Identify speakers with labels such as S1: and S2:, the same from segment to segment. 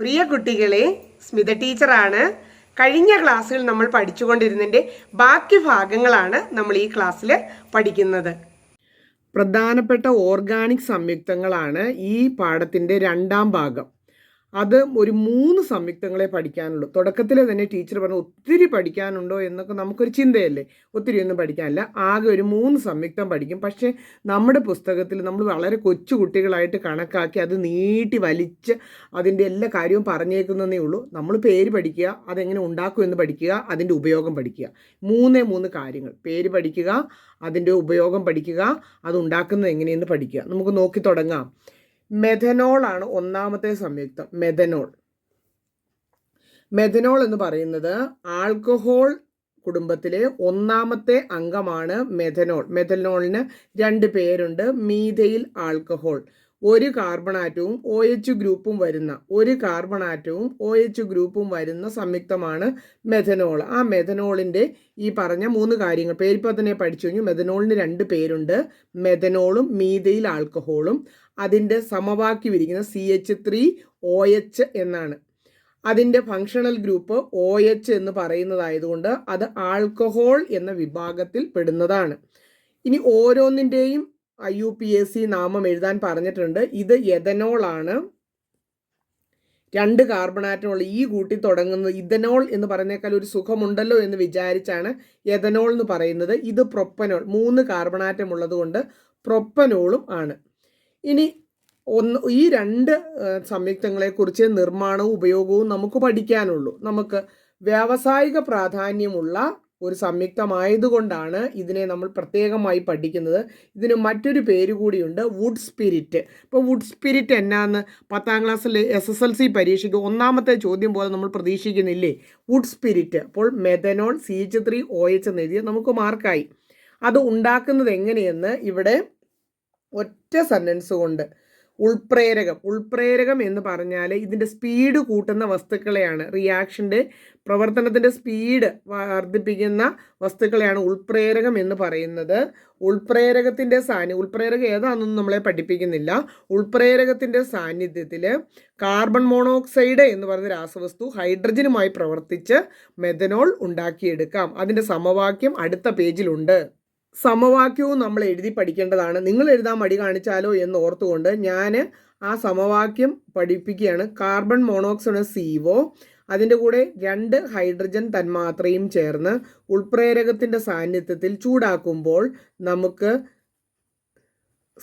S1: പ്രിയ കുട്ടികളെ സ്മിത ടീച്ചറാണ്. കഴിഞ്ഞ ക്ലാസ്സിൽ നമ്മൾ പഠിച്ചുകൊണ്ടിരുന്നതിന്റെ ബാക്കി ഭാഗങ്ങളാണ് നമ്മൾ ഈ ക്ലാസ്സിൽ പഠിക്കുന്നത്. പ്രധാനപ്പെട്ട ഓർഗാനിക് സംയുക്തങ്ങളാണ് ഈ പാഠത്തിന്റെ രണ്ടാം ഭാഗം. അത് ഒരു മൂന്ന് സംയുക്തങ്ങളെ പഠിക്കാനുള്ളൂ. തുടക്കത്തിൽ തന്നെ ടീച്ചർ പറഞ്ഞു ഒത്തിരി പഠിക്കാനുണ്ടോ എന്നൊക്കെ നമുക്കൊരു ചിന്തയല്ലേ? ഒത്തിരി ഒന്നും പഠിക്കാനില്ല. ആകെ ഒരു മൂന്ന് സംയുക്തം പഠിക്കും. പക്ഷേ നമ്മുടെ പുസ്തകത്തിൽ നമ്മൾ വളരെ കൊച്ചു കുട്ടികളായിട്ട് കണക്കാക്കി അത് നീട്ടി വലിച്ച് അതിന്റെ എല്ലാ കാര്യവും പറഞ്ഞേക്കുന്നതേ ഉള്ളൂ. നമ്മൾ പേര് പഠിക്കുക അതെങ്ങനെ ഉണ്ടാക്കും എന്ന് പഠിക്കുക അതിന്റെ ഉപയോഗം പഠിക്കുക. മൂന്നേ മൂന്ന് കാര്യങ്ങൾ. പേര് പഠിക്കുക അതിന്റെ ഉപയോഗം പഠിക്കുക അത് ഉണ്ടാക്കുന്നത് എങ്ങനെയെന്ന് പഠിക്കുക. നമുക്ക് നോക്കി തുടങ്ങാം. മെഥനോൾ ആണ് ഒന്നാമത്തെ സംയുക്തം. മെഥനോൾ മെഥനോൾ എന്ന് പറയുന്നത് ആൽക്കഹോൾ കുടുംബത്തിലെ ഒന്നാമത്തെ അംഗമാണ് മെഥനോൾ മെഥനോളിന് രണ്ട് പേരുണ്ട്. മീഥയിൽ ആൽക്കഹോൾ ഒരു കാർബണാറ്റവും ഒ എച്ച് ഗ്രൂപ്പും വരുന്ന ഒരു കാർബണാറ്റവും ഒ എച്ച് ഗ്രൂപ്പും വരുന്ന സംയുക്തമാണ് മെഥനോൾ ആ മെഥനോളിന്റെ ഈ പറഞ്ഞ മൂന്ന് കാര്യങ്ങൾ പേരിപ്പോൾ തന്നെ പഠിച്ചു കഴിഞ്ഞു. മെഥനോളിന് രണ്ട് പേരുണ്ട്. മെഥനോളും മീതയിൽ ആൽക്കഹോളും അതിന്റെ സമവാക്യം ഇരിക്കുന്നത് C H three O H എന്നാണ്. അതിന്റെ ഫങ്ഷണൽ ഗ്രൂപ്പ് ഒ എച്ച് എന്ന് പറയുന്നതായതുകൊണ്ട് അത് ആൾക്കഹോൾ എന്ന വിഭാഗത്തിൽ പെടുന്നതാണ്. ഇനി ഓരോന്നിന്റെയും I U P S C നാമം എഴുതാൻ പറഞ്ഞിട്ടുണ്ട്. ഇത് എഥനോളാണ് രണ്ട് കാർബൺ ആറ്റമുള്ള ഈ കൂട്ടി തുടങ്ങുന്നത് ഇഥനോൾ എന്ന് പറയുന്നേക്കാൾ ഒരു സുഖമുണ്ടല്ലോ എന്ന് വിചാരിച്ചാണ് എഥനോൾ എന്ന് പറയുന്നത്. ഇത് പ്രൊപ്പനോൾ മൂന്ന് കാർബൺ ആറ്റം ഉള്ളതുകൊണ്ട് പ്രൊപ്പനോളും ആണ്. ഇനി ഒന്ന് ഈ രണ്ട് സംയുക്തങ്ങളെ സംയുക്തങ്ങളെക്കുറിച്ച് നിർമ്മാണവും ഉപയോഗവും നമുക്ക് പഠിക്കാനുള്ളൂ. നമുക്ക് വ്യാവസായിക പ്രാധാന്യമുള്ള ഒരു സംയുക്തമായതുകൊണ്ടാണ് ഇതിനെ നമ്മൾ പ്രത്യേകമായി പഠിക്കുന്നത്. ഇതിന് മറ്റൊരു പേര് കൂടിയുണ്ട് വുഡ് സ്പിരിറ്റ്. ഇപ്പോൾ വുഡ് സ്പിരിറ്റ് എന്നാന്ന് പത്താം ക്ലാസ്സിൽ എസ് എസ് എൽ സി പരീക്ഷയ്ക്ക് ഒന്നാമത്തെ ചോദ്യം പോലെ നമ്മൾ പ്രതീക്ഷിക്കുന്നില്ലേ? Wood spirit. അപ്പോൾ methanol C H three O H എന്ന് എഴുതിയ നമുക്ക് മാർക്കായി. അത് ഉണ്ടാക്കുന്നത് എങ്ങനെയെന്ന് ഇവിടെ ഒറ്റ സെന്റൻസ് കൊണ്ട്. ഉൾപ്രേരകം. ഉൾപ്രേരകം എന്ന് പറഞ്ഞാൽ ഇതിന്റെ സ്പീഡ് കൂട്ടുന്ന വസ്തുക്കളെയാണ്. റിയാക്ഷന്റെ പ്രവർത്തനത്തിന്റെ സ്പീഡ് വർദ്ധിപ്പിക്കുന്ന വസ്തുക്കളെയാണ് ഉൾപ്രേരകം എന്ന് പറയുന്നത്. ഉൾപ്രേരകത്തിന്റെ സാന്നിധ്യം ഉൾപ്രേരകം ഏതാണെന്നൊന്നും നമ്മളെ പഠിപ്പിക്കുന്നില്ല. ഉൾപ്രേരകത്തിന്റെ സാന്നിധ്യത്തിൽ കാർബൺ മോണോക്സൈഡ് എന്ന് പറയുന്ന രാസവസ്തു ഹൈഡ്രജനുമായി പ്രവർത്തിച്ച് മെഥനോൾ ഉണ്ടാക്കിയെടുക്കാം. അതിന്റെ സമവാക്യം അടുത്ത പേജിലുണ്ട് സമവാക്യവും നമ്മൾ എഴുതി പഠിക്കേണ്ടതാണ്. നിങ്ങൾ എഴുതാൻ മടി കാണിച്ചാലോ എന്ന് ഓർത്തുകൊണ്ട് ഞാൻ ആ സമവാക്യം പഠിപ്പിക്കുകയാണ്. കാർബൺ മോണോക്സൈഡ് സി ഒ അതിന്റെ കൂടെ രണ്ട് ഹൈഡ്രജൻ തന്മാത്രയും ചേർന്ന് ഉൾപ്രേരകത്തിന്റെ സാന്നിധ്യത്തിൽ ചൂടാക്കുമ്പോൾ നമുക്ക്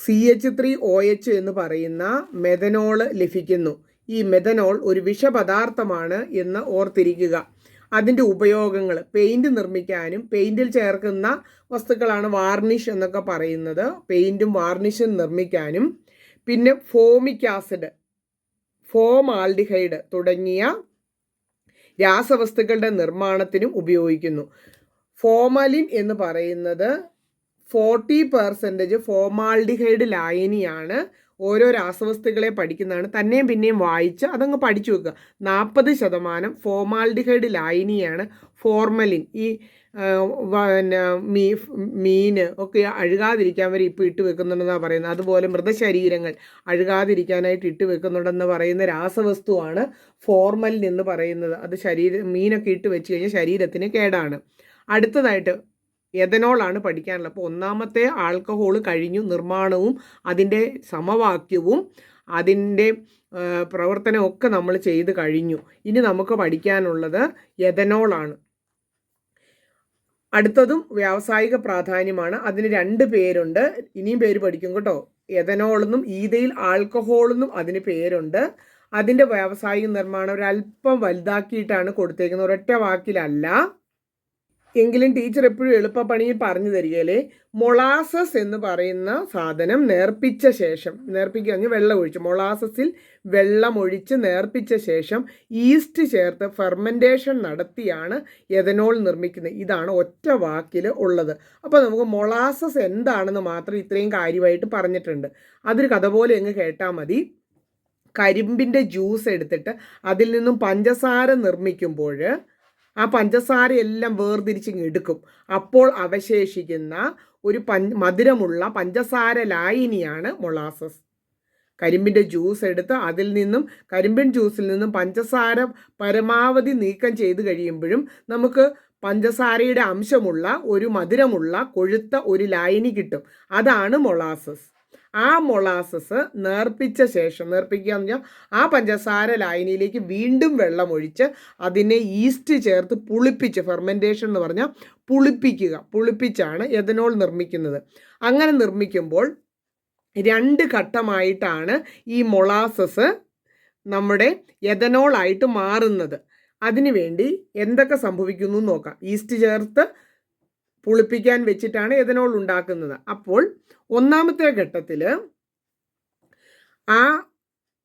S1: C H three O H എന്ന് പറയുന്ന മെഥനോൾ ലഭിക്കുന്നു. ഈ മെഥനോൾ ഒരു വിഷപദാർത്ഥമാണ് എന്ന് ഓർത്തിരിക്കുക. അതിന്റെ ഉപയോഗങ്ങൾ പെയിന്റ് നിർമ്മിക്കാനും പെയിന്റിൽ ചേർക്കുന്ന വസ്തുക്കളാണ് വാർണിഷ് എന്നൊക്കെ പറയുന്നത്. പെയിന്റും വാർണിഷും നിർമ്മിക്കാനും. പിന്നെ ഫോമിക് ആസിഡ് ഫോം ആൽഡിഹൈഡ് തുടങ്ങിയ രാസവസ്തുക്കളുടെ നിർമ്മാണത്തിനും ഉപയോഗിക്കുന്നു. ഫോമലിൻ എന്ന് പറയുന്നത് ഫോർട്ടി പെർസെന്റേജ് ഫോമാൾഡിഹൈഡ് ലായനിയാണ് ഓരോ രാസവസ്തുക്കളെ പഠിക്കുന്നതാണ്. തന്നെയും പിന്നെയും വായിച്ച് അതങ്ങ് പഠിച്ചു വെക്കുക. നാൽപ്പത് ശതമാനം ഫോമാൽഡിഹൈഡ് ലായനിയാണ് ഫോർമലിൻ. ഈ പിന്നെ മീ മീൻ ഒക്കെ അഴുകാതിരിക്കാൻ വരെ ഇപ്പോൾ ഇട്ട് വെക്കുന്നുണ്ടെന്നാണ് പറയുന്നത്. അതുപോലെ മൃതശരീരങ്ങൾ അഴുകാതിരിക്കാനായിട്ട് ഇട്ട് വെക്കുന്നുണ്ടെന്ന് പറയുന്ന രാസവസ്തുവാണ് ഫോർമലിൻ എന്ന് പറയുന്നത്. അത് ശരീരം മീനൊക്കെ ഇട്ട് വെച്ച് കഴിഞ്ഞാൽ ശരീരത്തിന് കേടാണ്. അടുത്തതായിട്ട് എഥനോളാണ് പഠിക്കാനുള്ളത്. അപ്പോൾ ഒന്നാമത്തെ ആൽക്കഹോൾ കഴിഞ്ഞു നിർമ്മാണവും അതിന്റെ സമവാക്യവും അതിന്റെ പ്രവർത്തനമൊക്കെ നമ്മൾ ചെയ്ത് കഴിഞ്ഞു. ഇനി നമുക്ക് പഠിക്കാനുള്ളത് എഥനോളാണ്. അടുത്തതും വ്യാവസായിക പ്രാധാന്യമാണ്. അതിന് രണ്ട് പേരുണ്ട്. ഇനിയും പേര് പഠിക്കും കേട്ടോ. എഥനോളെന്നും ഈതയിൽ ആൽക്കഹോളെന്നും അതിന് പേരുണ്ട്. അതിന്റെ വ്യാവസായിക നിർമ്മാണം ഒരല്പം വലുതാക്കിയിട്ടാണ് കൊടുത്തേക്കുന്നത്. ഒരൊറ്റ വാക്കിലല്ല. എങ്കിലും ടീച്ചർ എപ്പോഴും എളുപ്പപ്പണിയിൽ പറഞ്ഞു തരികയില്ലേ മൊളാസസ് എന്ന് പറയുന്ന സാധനം നേർപ്പിച്ച ശേഷം നേർപ്പിക്കുക അങ്ങനെ വെള്ളം ഒഴിച്ച്. മൊളാസസിൽ വെള്ളം ഒഴിച്ച് നേർപ്പിച്ച ശേഷം ഈസ്റ്റ് ചേർത്ത് ഫെർമെന്റേഷൻ നടത്തിയാണ് എഥനോൾ നിർമ്മിക്കുന്നത്. ഇതാണ് ഒറ്റ വാക്കിൽ ഉള്ളത്. അപ്പോൾ നമുക്ക് മൊളാസസ് എന്താണെന്ന് മാത്രം ഇത്രയും കാര്യമായിട്ട് പറഞ്ഞിട്ടുണ്ട്. അതൊരു കഥ പോലെ അങ്ങ് കേട്ടാൽ മതി. കരിമ്പിന്റെ ജ്യൂസ് എടുത്തിട്ട് അതിൽ നിന്നും പഞ്ചസാര നിർമ്മിക്കുമ്പോൾ ആ പഞ്ചസാരയെല്ലാം വേർതിരിച്ച് എടുക്കും. അപ്പോൾ അവശേഷിക്കുന്ന ഒരു പഞ്ച് മധുരമുള്ള പഞ്ചസാര ലായിനിയാണ് മൊളാസസ്. കരിമ്പിന്റെ ജ്യൂസ് എടുത്ത് അതിൽ നിന്നും കരിമ്പിൻ ജ്യൂസിൽ നിന്നും പഞ്ചസാര പരമാവധി നീക്കം ചെയ്ത് കഴിയുമ്പോഴും നമുക്ക് പഞ്ചസാരയുടെ അംശമുള്ള ഒരു മധുരമുള്ള കൊഴുത്ത ഒരു ലായനി കിട്ടും. അതാണ് മൊളാസസ്. ആ മൊളാസസ് നേർപ്പിച്ച ശേഷം നേർപ്പിക്കുക എന്ന് പറഞ്ഞാൽ ആ പഞ്ചസാര ലായനിയിലേക്ക് വീണ്ടും വെള്ളം ഒഴിച്ച് അതിനെ ഈസ്റ്റ് ചേർത്ത് പുളിപ്പിച്ച് ഫെർമെന്റേഷൻ എന്ന് പറഞ്ഞാൽ പുളിപ്പിക്കുക പുളിപ്പിച്ചാണ് എഥനോൾ നിർമ്മിക്കുന്നത്. അങ്ങനെ നിർമ്മിക്കുമ്പോൾ രണ്ട് ഘട്ടമായിട്ടാണ് ഈ മൊളാസസ് നമ്മുടെ എഥനോളായിട്ട് മാറുന്നത്. അതിനുവേണ്ടി എന്തൊക്കെ സംഭവിക്കുന്നു നോക്കാം. ഈസ്റ്റ് ചേർത്ത് പുളിപ്പിക്കാൻ വെച്ചിട്ടാണ് എഥനോൾ ഉണ്ടാക്കുന്നത്. അപ്പോൾ ഒന്നാമത്തെ ഘട്ടത്തിൽ ആ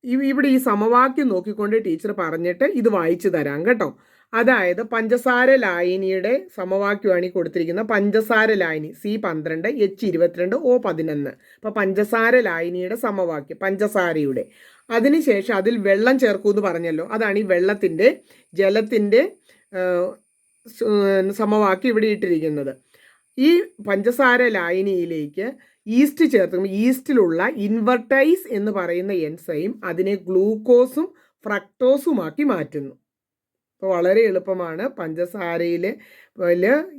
S1: ഇവിടെ ഈ സമവാക്യം നോക്കിക്കൊണ്ട് ടീച്ചർ പറഞ്ഞിട്ട് ഇത് വായിച്ചു തരാം കേട്ടോ. അതായത് പഞ്ചസാര ലായനിയുടെ സമവാക്യമാണ് ഈ കൊടുത്തിരിക്കുന്നത്. പഞ്ചസാര ലായനി സി പന്ത്രണ്ട് എച്ച് ഇരുപത്തിരണ്ട് ഒ പതിനൊന്ന്. അപ്പോൾ പഞ്ചസാര ലായനിയുടെ സമവാക്യം പഞ്ചസാരയുടെ. അതിനുശേഷം അതിൽ വെള്ളം ചേർക്കൂ എന്ന് പറഞ്ഞല്ലോ. അതാണ് ഈ വെള്ളത്തിന്റെ ജലത്തിന്റെ സമവാക്യം ഇവിടെ ഇട്ടിരിക്കുന്നത്. ഈ പഞ്ചസാര ലായനിയിലേക്ക് ഈസ്റ്റ് ചേർത്തുമ്പോൾ ഈസ്റ്റിലുള്ള ഇൻവെർട്ടൈസ് എന്ന് പറയുന്ന എൻസൈം അതിനെ ഗ്ലൂക്കോസും ഫ്രക്ടോസുമാക്കി മാറ്റുന്നു. അപ്പോൾ വളരെ എളുപ്പമാണ്. പഞ്ചസാരയിൽ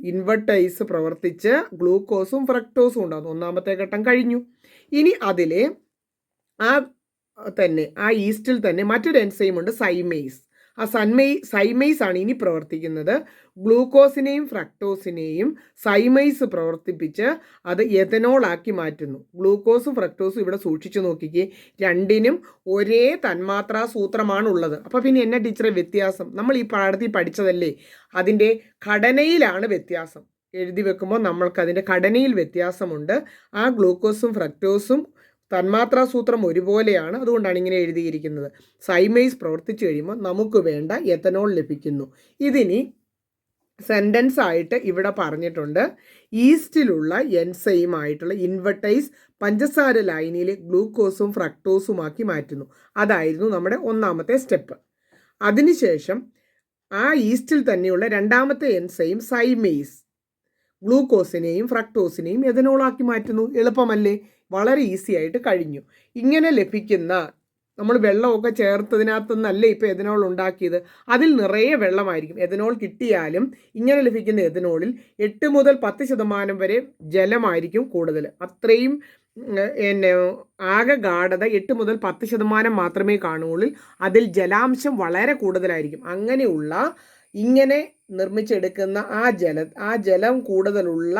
S1: ഇൻവെർട്ടൈസ് പ്രവർത്തിച്ച് ഗ്ലൂക്കോസും ഫ്രക്ടോസും ഉണ്ടാകുന്നു. ഒന്നാമത്തെ ഘട്ടം കഴിഞ്ഞു. ഇനി അതിലെ ആ തന്നെ ആ ഈസ്റ്റിൽ തന്നെ മറ്റൊരു എൻസൈം ഉണ്ട് സൈമേസ് ആ സൺമൈ സൈമൈസ് ആണ് ഇനി പ്രവർത്തിക്കുന്നത്. ഗ്ലൂക്കോസിനെയും ഫ്രക്ടോസിനെയും സൈമൈസ് പ്രവർത്തിപ്പിച്ച് അത് എഥനോൾ ആക്കി മാറ്റുന്നു. ഗ്ലൂക്കോസും ഫ്രക്ടോസും ഇവിടെ സൂക്ഷിച്ചു നോക്കിക്കേ. രണ്ടിനും ഒരേ തന്മാത്രാ സൂത്രമാണ് ഉള്ളത് അപ്പോൾ പിന്നെ എന്നെ ടീച്ചറെ വ്യത്യാസം? നമ്മൾ ഈ പാഠത്തിൽ പഠിച്ചതല്ലേ? അതിന്റെ ഘടനയിലാണ് വ്യത്യാസം. എഴുതി വെക്കുമ്പോൾ നമ്മൾക്ക് അതിന്റെ ഘടനയിൽ വ്യത്യാസമുണ്ട്. ആ ഗ്ലൂക്കോസും ഫ്രക്ടോസും തന്മാത്രാ സൂത്രം ഒരുപോലെയാണ് അതുകൊണ്ടാണ് ഇങ്ങനെ എഴുതിയിരിക്കുന്നത്. സൈമൈസ് പ്രവർത്തിച്ചു കഴിയുമ്പോൾ നമുക്ക് വേണ്ട എത്തനോൾ ലഭിക്കുന്നു. ഇതിനി സെന്റൻസ് ആയിട്ട് ഇവിടെ പറഞ്ഞിട്ടുണ്ട്. ഈസ്റ്റിലുള്ള എൻസൈം ആയിട്ടുള്ള ഇൻവെർട്ടൈസ് പഞ്ചസാര ലൈനിലെ ഗ്ലൂക്കോസും ഫ്രക്ടോസുമാക്കി മാറ്റുന്നു. അതായിരുന്നു നമ്മുടെ ഒന്നാമത്തെ സ്റ്റെപ്പ് അതിനുശേഷം ആ ഈസ്റ്റിൽ തന്നെയുള്ള രണ്ടാമത്തെ എൻസൈം സൈമേസ് ഗ്ലൂക്കോസിനെയും ഫ്രക്ടോസിനെയും എഥനോളാക്കി മാറ്റുന്നു. എളുപ്പമല്ലേ? വളരെ ഈസി ആയിട്ട് കഴിഞ്ഞു. ഇങ്ങനെ ലഭിക്കുന്ന നമ്മൾ വെള്ളമൊക്കെ ചേർത്തതിനകത്തുനിന്നല്ലേ ഇപ്പോൾ എഥനോൾ ഉണ്ടാക്കിയത്. അതിൽ നിറയെ വെള്ളമായിരിക്കും. എഥനോൾ കിട്ടിയാലും ഇങ്ങനെ ലഭിക്കുന്ന എഥനോളിൽ എട്ട് മുതൽ പത്ത് ശതമാനം വരെ ജലമായിരിക്കും കൂടുതൽ. അത്രയും പിന്നെ ആകെ ഗാഠത എട്ട് മുതൽ പത്ത് ശതമാനം മാത്രമേ കാണുകയുള്ളൂ. അതിൽ ജലാംശം വളരെ കൂടുതലായിരിക്കും. അങ്ങനെയുള്ള ഇങ്ങനെ നിർമ്മിച്ചെടുക്കുന്ന ആ ജല ആ ജലം കൂടുതലുള്ള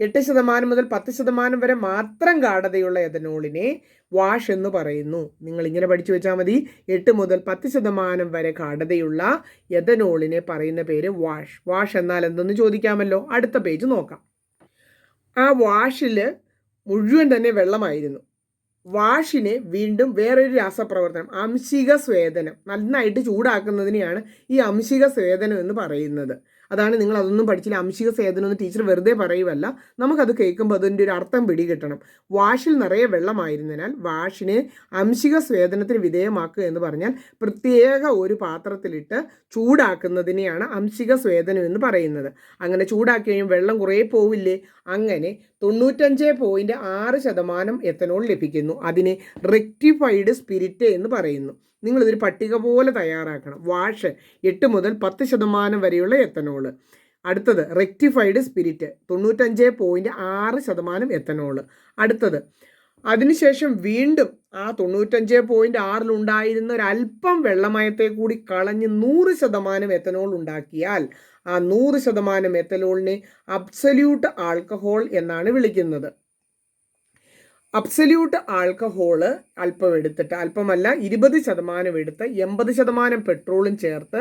S1: എട്ട് ശതമാനം മുതൽ പത്ത് ശതമാനം വരെ മാത്രം ഗാഠതയുള്ള എഥനോളിനെ വാഷ് എന്ന് പറയുന്നു. നിങ്ങൾ ഇങ്ങനെ പഠിച്ചു വെച്ചാൽ മതി. എട്ട് മുതൽ പത്ത് ശതമാനം വരെ ഗാഠതയുള്ള എഥനോളിനെ പറയുന്ന പേര് വാഷ്. വാഷ് എന്നാൽ എന്തെന്ന് ചോദിക്കാമല്ലോ? അടുത്ത പേജ് നോക്കാം. ആ വാഷിൽ മുഴുവൻ തന്നെ വെള്ളമായിരുന്നു. വാഷിനെ വീണ്ടും വേറൊരു രാസപ്രവർത്തനം അംശിക സ്വേദനം നന്നായിട്ട് ചൂടാക്കുന്നതിനെയാണ് ഈ അംശിക സ്വേദനം എന്ന് പറയുന്നത്. അതാണ് നിങ്ങൾ അതൊന്നും പഠിച്ചില്ല. അംശിക എന്ന് ടീച്ചർ വെറുതെ പറയുമല്ല നമുക്കത് കേൾക്കുമ്പോൾ അതിന്റെ ഒരു അർത്ഥം പിടികിട്ടണം വാഷിൽ നിറയെ വെള്ളമായിരുന്നതിനാൽ വാഷിനെ അംശിക സ്വേദനത്തിന് വിധേയമാക്കുക എന്ന് പറഞ്ഞാൽ പ്രത്യേക ഒരു പാത്രത്തിലിട്ട് ചൂടാക്കുന്നതിനെയാണ് അംശിക സ്വേദനം എന്ന് പറയുന്നത്. അങ്ങനെ ചൂടാക്കി കഴിയുമ്പോൾ വെള്ളം കുറേ പോവില്ലേ? അങ്ങനെ തൊണ്ണൂറ്റഞ്ച് പോയിന്റ് ആറ് ശതമാനം എത്തനോൾ ലഭിക്കുന്നു. അതിനെ റെക്ടിഫൈഡ് സ്പിരിറ്റ് എന്ന് പറയുന്നു. നിങ്ങളിതൊരു പട്ടിക പോലെ തയ്യാറാക്കണം. വാഷ് എട്ട് മുതൽ പത്ത് ശതമാനം വരെയുള്ള എത്തനോൾ അടുത്തത് റെക്ടിഫൈഡ് സ്പിരിറ്റ് തൊണ്ണൂറ്റഞ്ച് പോയിന്റ് ആറ് ശതമാനം എത്തനോൾ അടുത്തത് അതിനുശേഷം വീണ്ടും ആ തൊണ്ണൂറ്റഞ്ച് പോയിന്റ് ആറിലുണ്ടായിരുന്ന ഒരല്പം വെള്ളമയത്തെ കൂടി കളഞ്ഞ് നൂറ് ശതമാനം എത്തനോൾ ഉണ്ടാക്കിയാൽ ആ നൂറ് ശതമാനം എത്തനോളിനെ അബ്സല്യൂട്ട് ആൽക്കഹോൾ എന്നാണ് വിളിക്കുന്നത്. അബ്സല്യൂട്ട് ആൽക്കഹോൾ അല്പം എടുത്തിട്ട് അല്പമല്ല ഇരുപത് ശതമാനം എടുത്ത് എൺപത് ശതമാനം പെട്രോളും ചേർത്ത്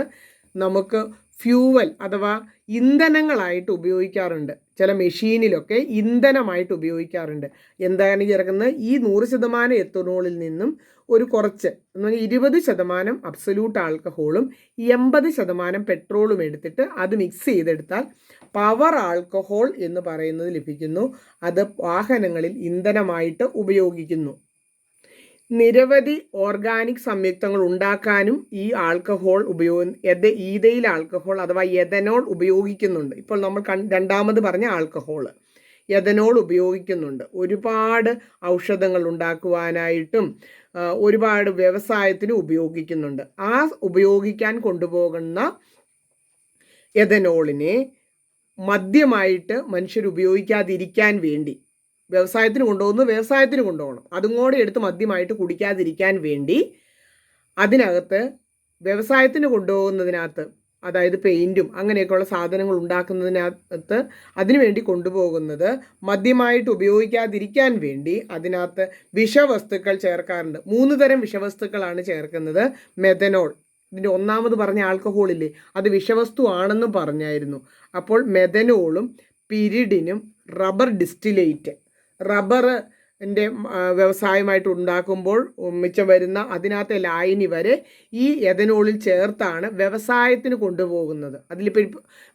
S1: നമുക്ക് ഫ്യൂവൽ അഥവാ ഇന്ധനങ്ങളായിട്ട് ഉപയോഗിക്കാറുണ്ട്. ചില മെഷീനിലൊക്കെ ഇന്ധനമായിട്ട് ഉപയോഗിക്കാറുണ്ട്. എന്താണ് ചേർക്കുന്നത് ഈ നൂറ് ശതമാനം എത്തനോളിൽ നിന്നും ഒരു കുറച്ച് എന്ന് പറഞ്ഞാൽ ഇരുപത് ശതമാനം അബ്സല്യൂട്ട് ആൽക്കഹോളും എൺപത് ശതമാനം പെട്രോളും എടുത്തിട്ട് അത് മിക്സ് ചെയ്തെടുത്താൽ പവർ ആൽക്കഹോൾ എന്ന് പറയുന്നത് ലഭിക്കുന്നു. അത് വാഹനങ്ങളിൽ ഇന്ധനമായിട്ട് ഉപയോഗിക്കുന്നു. നിരവധി ഓർഗാനിക് സംയുക്തങ്ങൾ ഉണ്ടാക്കാനും ഈ ആൽക്കഹോൾ ഉപയോഗ ഈതയിൽ ആൽക്കഹോൾ അഥവാ എഥനോൾ ഉപയോഗിക്കുന്നുണ്ട്. ഇപ്പോൾ നമ്മൾ രണ്ടാമത് പറഞ്ഞ ആൽക്കഹോൾ. എഥനോൾ ഉപയോഗിക്കുന്നുണ്ട്. ഒരുപാട് ഔഷധങ്ങൾ ഉണ്ടാക്കുവാനായിട്ടും ഒരുപാട് വ്യവസായത്തിന് ഉപയോഗിക്കുന്നുണ്ട്. ആ ഉപയോഗിക്കാൻ കൊണ്ടുപോകുന്ന എഥനോളിനെ മദ്യമായിട്ട് മനുഷ്യർ ഉപയോഗിക്കാതിരിക്കാൻ വേണ്ടി വ്യവസായത്തിന് കൊണ്ടുപോകുന്നു വ്യവസായത്തിന് കൊണ്ടുപോകണം. അതും കൂടെ എടുത്ത് മദ്യമായിട്ട് കുടിക്കാതിരിക്കാൻ വേണ്ടി അതിനകത്ത് വ്യവസായത്തിന് കൊണ്ടുപോകുന്നതിനകത്ത് അതായത് പെയിന്റും അങ്ങനെയൊക്കെയുള്ള സാധനങ്ങൾ ഉണ്ടാക്കുന്നതിനകത്ത് അതിനുവേണ്ടി കൊണ്ടുപോകുന്നത് മദ്യമായിട്ട് ഉപയോഗിക്കാതിരിക്കാൻ വേണ്ടി അതിനകത്ത് വിഷവസ്തുക്കൾ ചേർക്കാറുണ്ട്. മൂന്ന് തരം വിഷവസ്തുക്കളാണ് ചേർക്കുന്നത്. മെഥനോൾ. ഇതിന്റെ ഒന്നാമത് പറഞ്ഞ ആൽക്കഹോളില്ലേ അത് വിഷവസ്തു ആണെന്നും പറഞ്ഞായിരുന്നു. അപ്പോൾ മെഥനോളും പിരിഡിനും റബ്ബർ ഡിസ്റ്റിലേറ്റ് റബ്ബറിന്റെ വ്യവസായമായിട്ട് ഉണ്ടാക്കുമ്പോൾ മിച്ചം വരുന്ന അതിനകത്തെ ലായനി വരെ ഈ എഥനോളിൽ ചേർത്താണ് വ്യവസായത്തിന് കൊണ്ടുപോകുന്നത്. അതിലിപ്പോൾ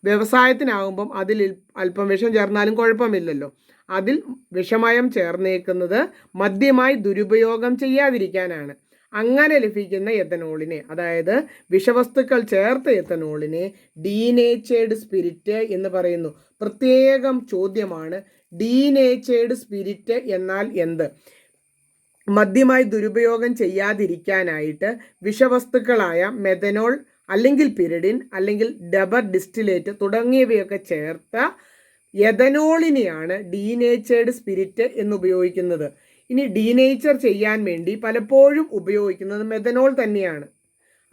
S1: വ്യവസായത്തിനാകുമ്പം അതിൽ അല്പം വിഷം ചേർന്നാലും കുഴപ്പമില്ലല്ലോ. അതിൽ വിഷമയം ചേർന്നേക്കുന്നത് മദ്യമായി ദുരുപയോഗം ചെയ്യാതിരിക്കാനാണ്. അങ്ങനെ ലഭിക്കുന്ന എഥനോളിനെ അതായത് വിഷവസ്തുക്കൾ ചേർത്ത എഥനോളിനെ ഡീനേച്ചേർഡ് സ്പിരിറ്റ് എന്ന് പറയുന്നു. പ്രത്യേകം ചോദ്യമാണ് ഡീനേച്ചേർഡ് സ്പിരിറ്റ് എന്നാൽ എന്ത്? മദ്യമായി ദുരുപയോഗം ചെയ്യാതിരിക്കാനായിട്ട് വിഷവസ്തുക്കളായ മെഥനോൾ അല്ലെങ്കിൽ പിരിഡിൻ അല്ലെങ്കിൽ ഡബർ ഡിസ്റ്റിലേറ്റ് തുടങ്ങിയവയൊക്കെ ചേർത്ത എഥനോളിനെയാണ് ഡീനേച്ചേർഡ് സ്പിരിറ്റ് എന്ന് ഉപയോഗിക്കുന്നത് ഇനി ഡീനേച്ചർ ചെയ്യാൻ വേണ്ടി പലപ്പോഴും ഉപയോഗിക്കുന്നത് മെഥനോൾ തന്നെയാണ്.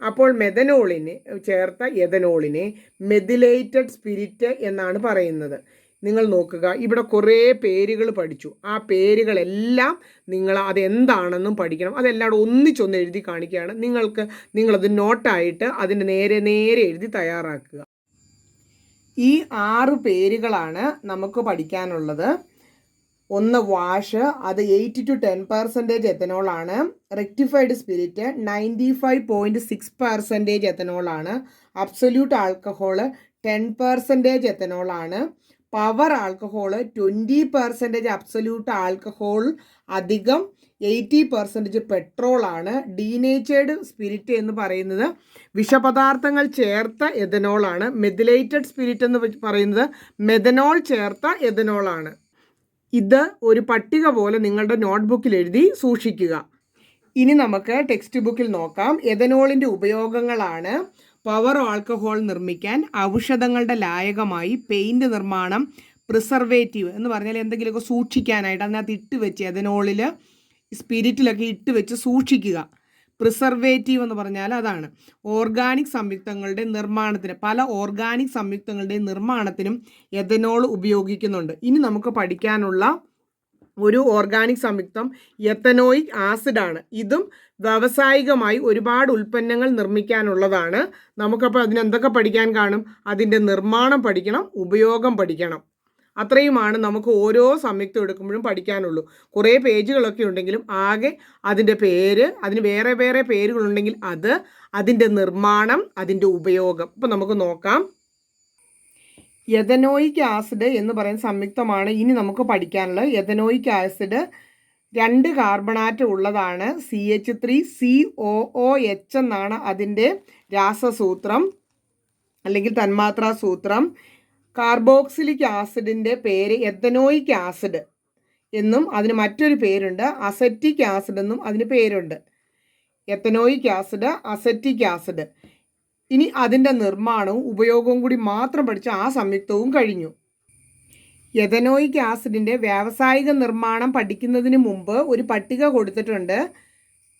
S1: അപ്പോൾ മെഥനോളിനെ ചേർത്ത എഥനോളിനെ മെഥിലേറ്റഡ് സ്പിരിറ്റ് എന്നാണ് പറയുന്നത്. നിങ്ങൾ നോക്കുക. ഇവിടെ കുറേ പേരുകൾ പഠിച്ചു. ആ പേരുകളെല്ലാം നിങ്ങൾ അതെന്താണെന്നും പഠിക്കണം. അതെല്ലാം ഒന്നിച്ചൊന്ന് എഴുതി കാണിക്കുകയാണ്. നിങ്ങൾക്ക് നിങ്ങളത് നോട്ടായിട്ട് അതിന്റെ നേരെ നേരെ എഴുതി തയ്യാറാക്കുക. ഈ ആറ് പേരുകളാണ് നമുക്ക് പഠിക്കാനുള്ളത്. ഒന്ന് വാഷ് അത് eighty to ten percentage എത്തനോളാണ്. Rectified spirit ninety five point six percentage എത്തനോളാണ്. Absolute alcohol ten percentage എത്തനോളാണ്. Power alcohol twenty percentage absolute alcohol അധികം എയ്റ്റി പെർസെന്റേജ് പെട്രോളാണ് ഡീനേച്ചേർഡ് സ്പിരിറ്റ് എന്ന് പറയുന്നത് വിഷപദാർത്ഥങ്ങൾ ചേർത്ത എഥനോളാണ് മെഥിലേറ്റഡ് സ്പിരിറ്റ് എന്ന് പറയുന്നത് മെഥനോൾ ചേർത്ത എഥനോളാണ് ഇത് ഒരു പട്ടിക പോലെ നിങ്ങളുടെ നോട്ട്ബുക്കിൽ എഴുതി സൂക്ഷിക്കുക. ഇനി നമുക്ക് ടെക്സ്റ്റ് ബുക്കിൽ നോക്കാം. എഥനോളിന്റെ ഉപയോഗങ്ങളാണ്. പവർ ആൽക്കഹോൾ നിർമ്മിക്കാൻ ഔഷധങ്ങളുടെ ലായകമായി പെയിന്റ് നിർമ്മാണം പ്രിസർവേറ്റീവ് എന്ന് പറഞ്ഞാൽ എന്തെങ്കിലുമൊക്കെ സൂക്ഷിക്കാനായിട്ട് അതിനകത്ത് ഇട്ട് വെച്ച് എഥനോളിൽ സ്പിരിറ്റിലൊക്കെ ഇട്ട് വെച്ച് സൂക്ഷിക്കുക. പ്രിസർവേറ്റീവ് എന്ന് പറഞ്ഞാൽ അതാണ്. ഓർഗാനിക് സംയുക്തങ്ങളുടെ നിർമ്മാണത്തിന് പല ഓർഗാനിക് സംയുക്തങ്ങളുടെ നിർമ്മാണത്തിനും എഥനോൾ ഉപയോഗിക്കുന്നുണ്ട്. ഇനി നമുക്ക് പഠിക്കാനുള്ള ഒരു ഓർഗാനിക് സംയുക്തം എത്തനോയിക് ആസിഡാണ് ഇതും വ്യാവസായികമായി ഒരുപാട് ഉൽപ്പന്നങ്ങൾ നിർമ്മിക്കാനുള്ളതാണ്. നമുക്കപ്പോൾ അതിനെന്തൊക്കെ പഠിക്കാൻ കാണും? അതിന്റെ നിർമ്മാണം പഠിക്കണം ഉപയോഗം പഠിക്കണം. അത്രയുമാണ് നമുക്ക് ഓരോ സംയുക്തം എടുക്കുമ്പോഴും പഠിക്കാനുള്ളൂ. കുറേ പേജുകളൊക്കെ ഉണ്ടെങ്കിലും ആകെ അതിന്റെ പേര് അതിന് വേറെ വേറെ പേരുകളുണ്ടെങ്കിൽ അത് അതിന്റെ നിർമ്മാണം അതിന്റെ ഉപയോഗം. ഇപ്പം നമുക്ക് നോക്കാം. എഥനോയിക് ആസിഡ് എന്ന് പറയുന്ന സംയുക്തമാണ് ഇനി നമുക്ക് പഠിക്കാനുള്ളത്. എഥനോയിക് ആസിഡ് രണ്ട് കാർബണാറ്റം ഉള്ളതാണ്. C H three C O O H എന്നാണ് അതിന്റെ രാസസൂത്രം അല്ലെങ്കിൽ തന്മാത്രാ സൂത്രം. കാർബോക്സിലിക് ആസിഡിന്റെ പേര് എഥനോയിക് ആസിഡ് എന്നും അതിന് മറ്റൊരു പേരുണ്ട്. അസറ്റിക് ആസിഡ് എന്നും അതിന് പേരുണ്ട്. Ethanoic acid acetic acid. ഇനി അതിന്റെ നിർമ്മാണവും ഉപയോഗവും കൂടി മാത്രം പഠിച്ച ആ സംയുക്തവും കഴിഞ്ഞു. എഥനോയിക് ആസിഡിന്റെ വ്യാവസായിക നിർമ്മാണം പഠിക്കുന്നതിന് മുമ്പ് ഒരു പട്ടിക കൊടുത്തിട്ടുണ്ട്.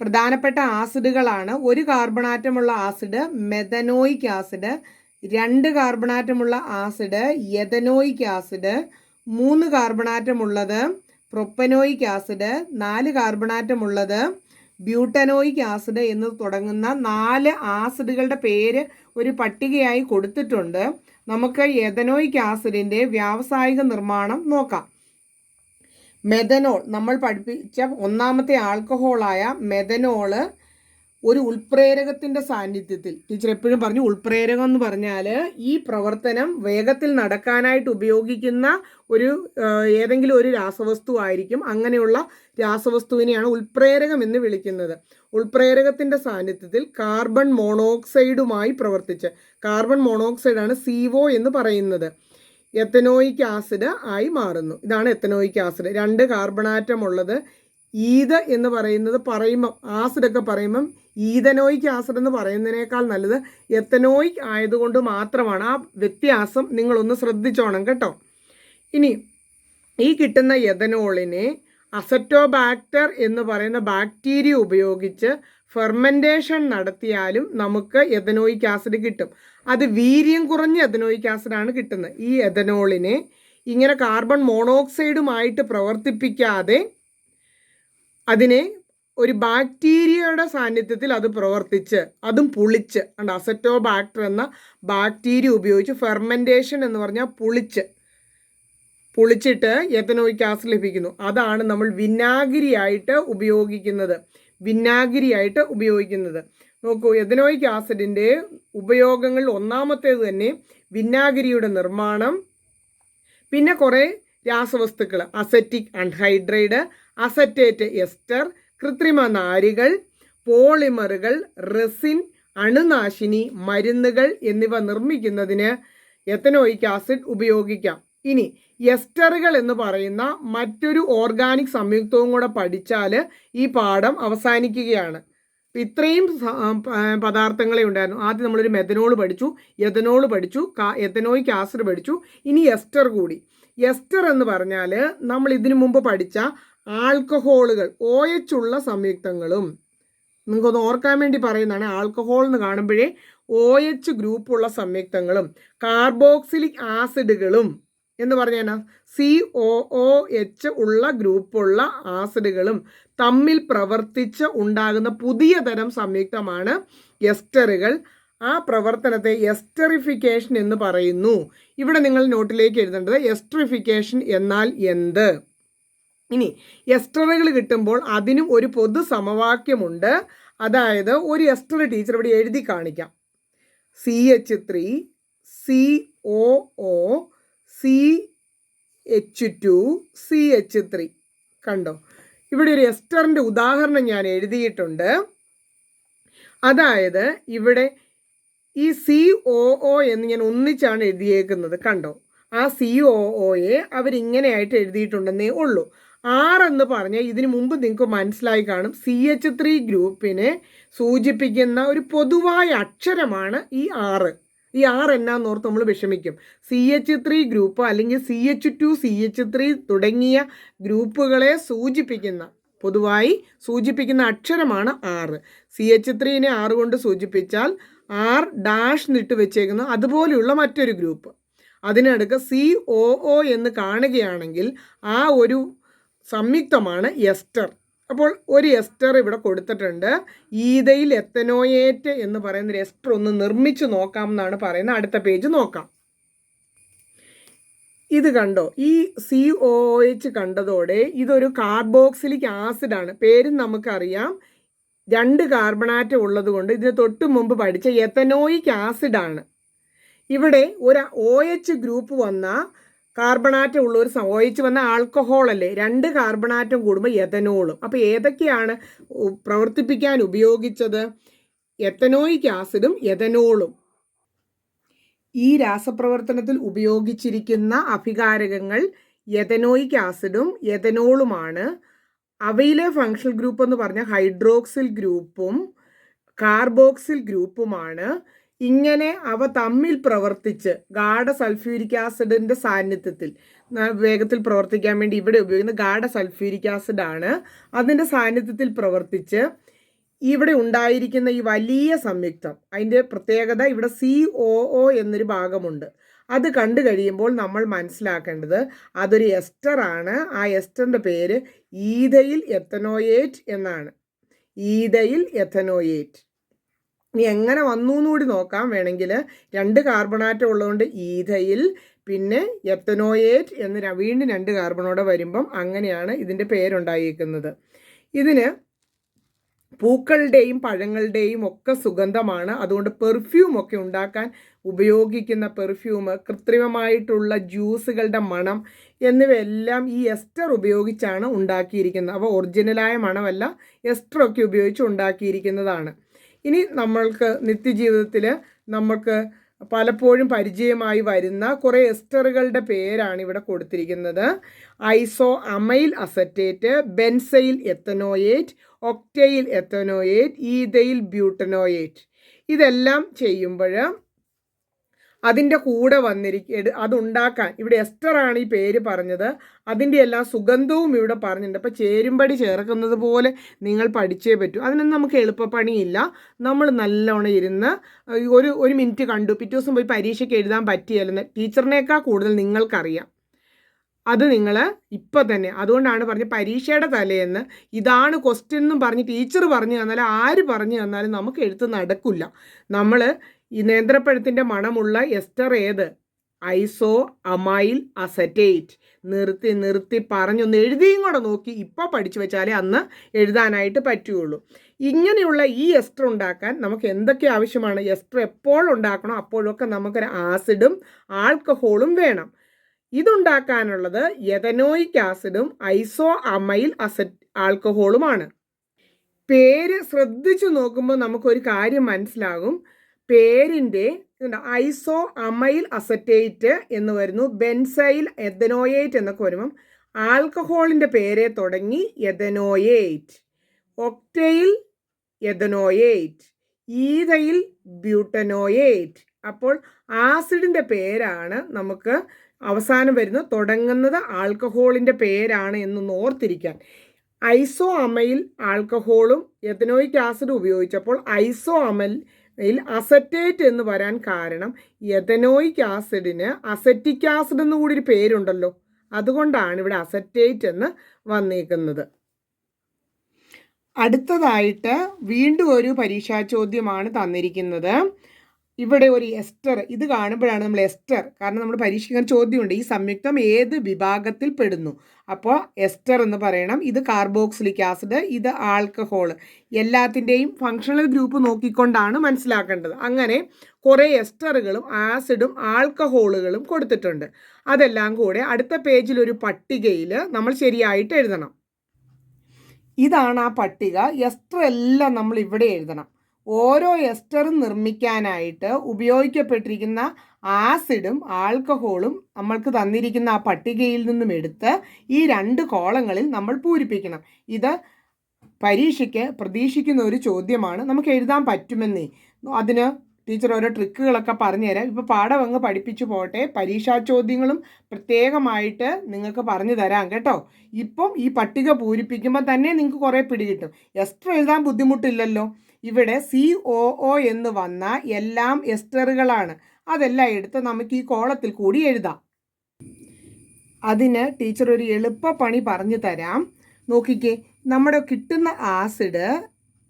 S1: പ്രധാനപ്പെട്ട ആസിഡുകളാണ്. ഒരു കാർബണാറ്റമുള്ള ആസിഡ് മെഥനോയിക് ആസിഡ് രണ്ട് കാർബണാറ്റമുള്ള ആസിഡ് എഥനോയിക് ആസിഡ് മൂന്ന് കാർബണാറ്റമുള്ളത് പ്രൊപ്പനോയിക് ആസിഡ് നാല് കാർബണാറ്റമുള്ളത് ബ്യൂട്ടനോയിക് ആസിഡ് എന്ന് തുടങ്ങുന്ന നാല് ആസിഡുകളുടെ പേര് ഒരു പട്ടികയായി കൊടുത്തിട്ടുണ്ട്. നമുക്ക് എഥനോയിക് ആസിഡിന്റെ വ്യാവസായിക നിർമ്മാണം നോക്കാം. മെഥനോൾ നമ്മൾ പഠിപ്പിച്ച ഒന്നാമത്തെ ആൽക്കഹോളായ മെഥനോൾ ഒരു ഉൾപ്രേരകത്തിന്റെ സാന്നിധ്യത്തിൽ. ടീച്ചർ എപ്പോഴും പറഞ്ഞു ഉൾപ്രേരകം എന്ന് പറഞ്ഞാൽ ഈ പ്രവർത്തനം വേഗത്തിൽ നടക്കാനായിട്ട് ഉപയോഗിക്കുന്ന ഒരു ഏതെങ്കിലും ഒരു രാസവസ്തു ആയിരിക്കും. അങ്ങനെയുള്ള രാസവസ്തുവിനെയാണ് ഉൾപ്രേരകം എന്ന് വിളിക്കുന്നത്. ഉൾപ്രേരകത്തിന്റെ സാന്നിധ്യത്തിൽ കാർബൺ മോണോക്സൈഡുമായി പ്രവർത്തിച്ച്. കാർബൺ മോണോക്സൈഡാണ് സീവോ എന്ന് പറയുന്നത്. എത്തനോയിക് ആസിഡ് ആയി മാറുന്നു. ഇതാണ് എത്തനോയിക് ആസിഡ്. രണ്ട് കാർബണാറ്റം ഉള്ളത് ഈത് എന്ന് പറയുന്നത് പറയുമ്പം ആസിഡൊക്കെ പറയുമ്പം ഈതനോയിക് ആസിഡ് എന്ന് പറയുന്നതിനേക്കാൾ നല്ലത് എത്തനോയിക് ആയതുകൊണ്ട് മാത്രമാണ്. ആ വ്യത്യാസം നിങ്ങളൊന്ന് ശ്രദ്ധിച്ചോണം കേട്ടോ. ഇനി ഈ കിട്ടുന്ന എഥനോളിനെ അസറ്റോബാക്ടർ എന്ന് പറയുന്ന ബാക്ടീരിയ ഉപയോഗിച്ച് ഫെർമെന്റേഷൻ നടത്തിയാലും നമുക്ക് എഥനോയിക് ആസിഡ് കിട്ടും. അത് വീര്യം കുറഞ്ഞ എഥനോയിക് ആസിഡാണ് കിട്ടുന്നത്. ഈ എഥനോളിനെ ഇങ്ങനെ കാർബൺ മോണോക്സൈഡുമായിട്ട് പ്രവർത്തിപ്പിക്കാതെ അതിനെ ഒരു ബാക്ടീരിയയുടെ സാന്നിധ്യത്തിൽ അത് പ്രവർത്തിച്ച് അതും പുളിച്ച്. ഉണ്ട് അസറ്റോബാക്ടർ എന്ന ബാക്ടീരിയ ഉപയോഗിച്ച് ഫെർമെന്റേഷൻ എന്ന് പറഞ്ഞാൽ പുളിച്ച്. പുളിച്ചിട്ട് എത്തനോയിക് ആസിഡ് ലഭിക്കുന്നു. അതാണ് നമ്മൾ വിനാഗിരിയായിട്ട് ഉപയോഗിക്കുന്നത്. വിനാഗിരിയായിട്ട് ഉപയോഗിക്കുന്നത്. നോക്കൂ എഥനോയിക് ആസിഡിന്റെ ഉപയോഗങ്ങളിൽ ഒന്നാമത്തേത് തന്നെ വിനാഗിരിയുടെ നിർമ്മാണം പിന്നെ കുറേ രാസവസ്തുക്കൾ അസറ്റിക് അൺഹൈഡ്രൈഡ് അസറ്റേറ്റ് എസ്റ്റർ കൃത്രിമ നാരുകൾ പോളിമറുകൾ റെസിൻ അണുനാശിനി മരുന്നുകൾ എന്നിവ നിർമ്മിക്കുന്നതിന് എത്തനോയിക് ആസിഡ് ഉപയോഗിക്കാം. ഇനി എസ്റ്ററുകൾ എന്ന് പറയുന്ന മറ്റൊരു ഓർഗാനിക് സംയുക്തവും കൂടെ പഠിച്ചാൽ ഈ പാഠം അവസാനിക്കുകയാണ്. ഇത്രയും പദാർത്ഥങ്ങളെ ഉണ്ടായിരുന്നു. ആദ്യം നമ്മളൊരു മെഥനോൾ പഠിച്ചു എഥനോൾ പഠിച്ചു എഥനോയിക് ആസിഡ് പഠിച്ചു ഇനി എസ്റ്റർ കൂടി. എസ്റ്റർ എന്ന് പറഞ്ഞാൽ നമ്മൾ ഇതിനു മുമ്പ് പഠിച്ച ആൽക്കഹോളുകൾ ഒ എച്ച് ഉള്ള സംയുക്തങ്ങളും. നിങ്ങൾക്കൊന്ന് ഓർക്കാൻ വേണ്ടി പറയുന്നതാണ് ആൽക്കഹോൾ എന്ന് കാണുമ്പോഴേ ഒ എച്ച് ഗ്രൂപ്പുള്ള സംയുക്തങ്ങളും കാർബോക്സിലിക് ആസിഡുകളും എന്ന് പറഞ്ഞാൽ സി ഒ ഒ എച്ച് ഉള്ള ഗ്രൂപ്പുള്ള ആസിഡുകളും തമ്മിൽ പ്രവർത്തിച്ച് ഉണ്ടാകുന്ന പുതിയ തരം സംയുക്തമാണ് എസ്റ്ററുകൾ. ആ പ്രവർത്തനത്തെ എസ്റ്ററിഫിക്കേഷൻ എന്ന് പറയുന്നു. ഇവിടെ നിങ്ങൾ നോട്ടിലേക്ക് എഴുതേണ്ടത് എസ്ട്രിഫിക്കേഷൻ എന്നാൽ എന്ത്? ഇനി എസ്റ്ററുകൾ കിട്ടുമ്പോൾ അതിനും ഒരു പൊതു സമവാക്യമുണ്ട്. അതായത് ഒരു എസ്റ്റർ ടീച്ചർ ഇവിടെ എഴുതി കാണിക്കാം. C H three C O O C H two C H three കണ്ടോ? ഇവിടെ ഒരു എസ്റ്ററിന്റെ ഉദാഹരണം ഞാൻ എഴുതിയിട്ടുണ്ട്. അതായത് ഇവിടെ ഈ സി ഒ ഒ എന്ന് ഞാൻ ഒന്നിച്ചാണ് എഴുതിയേക്കുന്നത്. കണ്ടോ? ആ സി ഒ ഒയെ അവരിങ്ങനെയായിട്ട് എഴുതിയിട്ടുണ്ടെന്നേ ഉള്ളൂ. ആർ എന്ന് പറഞ്ഞാൽ ഇതിനു മുമ്പ് നിങ്ങൾക്ക് മനസ്സിലായി കാണും സി എച്ച് ത്രീ ഗ്രൂപ്പിനെ സൂചിപ്പിക്കുന്ന ഒരു പൊതുവായ അക്ഷരമാണ് ഈ ആറ് ഈ ആർ എന്നാന്നോർത്ത് നമ്മൾ വിഷമിക്കും. സി എച്ച് ത്രീ ഗ്രൂപ്പ് അല്ലെങ്കിൽ C H two C H three തുടങ്ങിയ ഗ്രൂപ്പുകളെ സൂചിപ്പിക്കുന്ന പൊതുവായി സൂചിപ്പിക്കുന്ന അക്ഷരമാണ് ആറ് സി എച്ച് ത്രീനെ ആറ് കൊണ്ട് സൂചിപ്പിച്ചാൽ ആർ ഡാഷ് നിട്ട് വെച്ചേക്കുന്ന. അതുപോലെയുള്ള മറ്റൊരു ഗ്രൂപ്പ്. അതിനടുക്ക് സി ഒ ഒ എന്ന് കാണുകയാണെങ്കിൽ ആ ഒരു സംയുക്തമാണ് എസ്റ്റർ. അപ്പോൾ ഒരു എസ്റ്റർ ഇവിടെ കൊടുത്തിട്ടുണ്ട്. ഈതയിൽ എത്തനോയേറ്റ് എന്ന് പറയുന്ന ഒരു എസ്റ്റർ ഒന്ന് നിർമ്മിച്ചു നോക്കാം എന്നാണ് പറയുന്നത്. അടുത്ത പേജ് നോക്കാം. ഇത് കണ്ടോ? ഈ സി ഒ എച്ച് കണ്ടതോടെ ഇതൊരു കാർബോക്സിലിക് ആസിഡാണ് പേരും നമുക്കറിയാം. രണ്ട് കാർബണാറ്റ് ഉള്ളതുകൊണ്ട് ഇതിന് തൊട്ട് മുമ്പ് പഠിച്ച എത്തനോയിക് ആസിഡാണ് ഇവിടെ ഒരു ഒ എച്ച് ഗ്രൂപ്പ് വന്ന കാർബണാറ്റം ഉള്ള ഒരു ഒ വന്ന ആൽക്കഹോൾ അല്ലേ രണ്ട് കാർബണാറ്റം കൂടുമ്പോൾ എഥനോളും അപ്പോൾ ഏതൊക്കെയാണ് പ്രവർത്തിപ്പിക്കാൻ ഉപയോഗിച്ചത്? എത്തനോയിക് ആസിഡും എഥനോളും ഈ രാസപ്രവർത്തനത്തിൽ ഉപയോഗിച്ചിരിക്കുന്ന അഭികാരകങ്ങൾ എഥനോയിക് ആസിഡും എഥനോളുമാണ് അവയിലെ ഫങ്ഷണൽ ഗ്രൂപ്പ് എന്ന് പറഞ്ഞാൽ ഹൈഡ്രോക്സിൽ ഗ്രൂപ്പും കാർബോക്സിൽ ഗ്രൂപ്പുമാണ് ഇങ്ങനെ അവ തമ്മിൽ പ്രവർത്തിച്ച് ഗാഢ സൾഫ്യൂരിക് ആസിഡിന്റെ സാന്നിധ്യത്തിൽ വേഗത്തിൽ പ്രവർത്തിക്കാൻ വേണ്ടി ഇവിടെ ഉപയോഗിക്കുന്ന ഗാഢ സൾഫ്യൂരിക് ആസിഡ് ആണ് അതിന്റെ സാന്നിധ്യത്തിൽ പ്രവർത്തിച്ച് ഇവിടെ ഉണ്ടായിരിക്കുന്ന ഈ വലിയ സംയുക്തം അതിന്റെ പ്രത്യേകത ഇവിടെ സി ഒ ഒ എന്നൊരു ഭാഗമുണ്ട്. അത് കണ്ടു കഴിയുമ്പോൾ നമ്മൾ മനസ്സിലാക്കേണ്ടത് അതൊരു എസ്റ്റർ ആണ്. ആ എസ്റ്ററിന്റെ പേര് ഈതയിൽ എത്തനോയേറ്റ് എന്നാണ്. Ethyl ethanoate. ഇനി എങ്ങനെ വന്നു എന്നുകൂടി നോക്കാം. വേണമെങ്കിൽ രണ്ട് കാർബണാറ്റം ഉള്ളതുകൊണ്ട് ഈഥയിൽ പിന്നെ എത്തനോയേറ്റ് എന്ന് വീണ്ടും രണ്ട് കാർബണോടെ വരുമ്പം അങ്ങനെയാണ് ഇതിന്റെ പേരുണ്ടായിരിക്കുന്നത് ഇതിന് പൂക്കളുടെയും പഴങ്ങളുടെയും ഒക്കെ സുഗന്ധമാണ്. അതുകൊണ്ട് പെർഫ്യൂം ഒക്കെ ഉണ്ടാക്കാൻ ഉപയോഗിക്കുന്ന പെർഫ്യൂം കൃത്രിമമായിട്ടുള്ള ജ്യൂസുകളുടെ മണം എന്നിവയെല്ലാം ഈ എസ്റ്റർ ഉപയോഗിച്ചാണ് ഉണ്ടാക്കിയിരിക്കുന്നത്. അവ ഒറിജിനലായ മണമല്ല എസ്റ്റർ ഒക്കെ ഉപയോഗിച്ച് ഉണ്ടാക്കിയിരിക്കുന്നതാണ്. ഇനി നമ്മൾക്ക് നിത്യജീവിതത്തിൽ നമുക്ക് പലപ്പോഴും പരിചയമായി വരുന്ന കുറേ എസ്റ്ററുകളുടെ പേരാണ് ഇവിടെ കൊടുത്തിരിക്കുന്നത്. Iso amyl acetate benzyl ethanoate octyl ethanoate ethyl butanoate. ഇതെല്ലാം ചെയ്യുമ്പോൾ അതിന്റെ കൂടെ വന്നിരിക്ക അതുണ്ടാക്കാൻ. ഇവിടെ എസ്റ്ററാണ് ഈ പേര് പറഞ്ഞത്. അതിന്റെ എല്ലാ സുഗന്ധവും ഇവിടെ പറഞ്ഞിട്ടുണ്ട്. അപ്പോൾ ചേരുംപടി ചേർക്കുന്നത് പോലെ നിങ്ങൾ പഠിച്ചേ പറ്റൂ. അതിനൊന്നും നമുക്ക് എളുപ്പപ്പണിയില്ല. നമ്മൾ നല്ലോണം ഇരുന്ന് ഒരു ഒരു മിനിറ്റ് കണ്ടു. പിറ്റേ ദിവസം പോയി പരീക്ഷയ്ക്ക് എഴുതാൻ പറ്റിയല്ലെന്ന് ടീച്ചറിനേക്കാൾ കൂടുതൽ നിങ്ങൾക്കറിയാം. അത് നിങ്ങൾ ഇപ്പം തന്നെ. അതുകൊണ്ടാണ് പറഞ്ഞ പരീക്ഷയുടെ തലേന്ന് ഇതാണ് ക്വസ്റ്റ്യൻ എന്നും പറഞ്ഞ് ടീച്ചർ പറഞ്ഞു തന്നാൽ ആര് പറഞ്ഞു തന്നാലും നമുക്ക് എഴുത്ത് നടക്കില്ല. നമ്മൾ ഈ നേന്ത്രപ്പഴത്തിന്റെ മണമുള്ള എസ്റ്റർ ഏത്? Iso amyl acetate. നിർത്തി നിർത്തി പറഞ്ഞൊന്ന് എഴുതിയും കൂടെ നോക്കി ഇപ്പോൾ പഠിച്ചു വെച്ചാലേ അന്ന് എഴുതാനായിട്ട് പറ്റുകയുള്ളൂ ഇങ്ങനെയുള്ള ഈ എസ്റ്റർ ഉണ്ടാക്കാൻ നമുക്ക് എന്തൊക്കെ ആവശ്യമാണ്? എസ്റ്റർ എപ്പോൾ ഉണ്ടാക്കണോ? അപ്പോഴൊക്കെ നമുക്കൊരു ആസിഡും ആൽക്കഹോളും വേണം. ഇതുണ്ടാക്കാനുള്ളത് യഥനോയിക് ആസിഡും ഐസോ അമൈൽ അസറ്റ് ആൽക്കഹോളുമാണ്. പേര് ശ്രദ്ധിച്ചു നോക്കുമ്പോൾ നമുക്കൊരു കാര്യം മനസ്സിലാകും. പേരിന്റെ ഐസോ അമൈൽ അസറ്റേറ്റ് എന്ന് വരുന്നു. ബെൻസൈൽ എഥനോയേറ്റ് എന്നൊക്കെ വരുമ്പം ആൽക്കഹോളിന്റെ പേരെ തുടങ്ങി എഥനോയേറ്റ്. ഒക്ടെയിൽ എഥനോയേറ്റ്. ഈതയിൽ ബ്യൂട്ടനോയേറ്റ്. അപ്പോൾ ആസിഡിന്റെ പേരാണ് നമുക്ക് അവസാനം വരുന്നത്. തുടങ്ങുന്നത് ആൽക്കഹോളിന്റെ പേരാണ് എന്ന് ഓർത്തിരിക്കാൻ. ഐസോ അമൈൽ ആൽക്കഹോളും എഥനോയിക് ആസിഡ് ഉപയോഗിച്ചപ്പോൾ ഐസോ അമൽ അസറ്റേറ്റ് എന്ന് വരാൻ കാരണം എഥനോയിക് ആസിഡിന് അസറ്റിക് ആസിഡ് എന്ന് കൂടി ഒരു പേരുണ്ടല്ലോ. അതുകൊണ്ടാണ് ഇവിടെ അസറ്റേറ്റ് എന്ന് വന്നേക്കുന്നത്. അടുത്തതായിട്ട് വീണ്ടും ഒരു പരീക്ഷാ ചോദ്യമാണ് തന്നിരിക്കുന്നത്. ഇവിടെ ഒരു എസ്റ്റർ ഇത് കാണുമ്പോഴാണ് നമ്മൾ എസ്റ്റർ. കാരണം നമ്മൾ പരീക്ഷിക്കാൻ ചോദ്യമുണ്ട് ഈ സംയുക്തം ഏത് വിഭാഗത്തിൽ പെടുന്നു? അപ്പോൾ എസ്റ്റർ എന്ന് പറയണം. ഇത് കാർബോക്സിലിക് ആസിഡ് ഇത് ആൽക്കഹോൾ എല്ലാത്തിന്റെയും ഫങ്ഷണൽ ഗ്രൂപ്പ് നോക്കിക്കൊണ്ടാണ് മനസ്സിലാക്കേണ്ടത്. അങ്ങനെ കുറേ എസ്റ്ററുകളും ആസിഡും ആൽക്കഹോളുകളും കൊടുത്തിട്ടുണ്ട്. അതെല്ലാം കൂടെ അടുത്ത പേജിൽ ഒരു പട്ടികയിൽ നമ്മൾ ശരിയായിട്ട് എഴുതണം. ഇതാണ് ആ പട്ടിക. എസ്റ്റർ എല്ലാം നമ്മൾ ഇവിടെ എഴുതണം. ഓരോ എസ്റ്ററും നിർമ്മിക്കാനായിട്ട് ഉപയോഗിക്കപ്പെട്ടിരിക്കുന്ന ആസിഡും ആൽക്കഹോളും നമ്മൾക്ക് തന്നിരിക്കുന്ന ആ പട്ടികയിൽ നിന്നും എടുത്ത് ഈ രണ്ട് കോളങ്ങളിൽ നമ്മൾ പൂരിപ്പിക്കണം. ഇത് പരീക്ഷയ്ക്ക് പ്രതീക്ഷിക്കുന്ന ഒരു ചോദ്യമാണ്. നമുക്ക് എഴുതാൻ പറ്റുമെന്നേ. അതിന് ടീച്ചർ ഓരോ ട്രിക്കുകളൊക്കെ പറഞ്ഞുതരാം. ഇപ്പോൾ പാഠം അങ്ങ് പഠിപ്പിച്ചു പോട്ടെ. പരീക്ഷാ ചോദ്യങ്ങളും പ്രത്യേകമായിട്ട് നിങ്ങൾക്ക് പറഞ്ഞു തരാം കേട്ടോ. ഇപ്പം ഈ പട്ടിക പൂരിപ്പിക്കുമ്പോൾ തന്നെ നിങ്ങൾക്ക് കുറേ പിടികിട്ടും എസ്റ്റർ എഴുതാൻ ബുദ്ധിമുട്ടില്ലല്ലോ. ഇവിടെ സി ഒ എന്ന് വന്ന എല്ലാം എസ്റ്ററുകളാണ് അതെല്ലാം എടുത്ത് നമുക്ക് ഈ കോളത്തിൽ കൂടി എഴുതാം. അതിന് ടീച്ചർ ഒരു എളുപ്പ പണി പറഞ്ഞു തരാം. നോക്കിക്കേ നമ്മുടെ കിട്ടുന്ന ആസിഡ്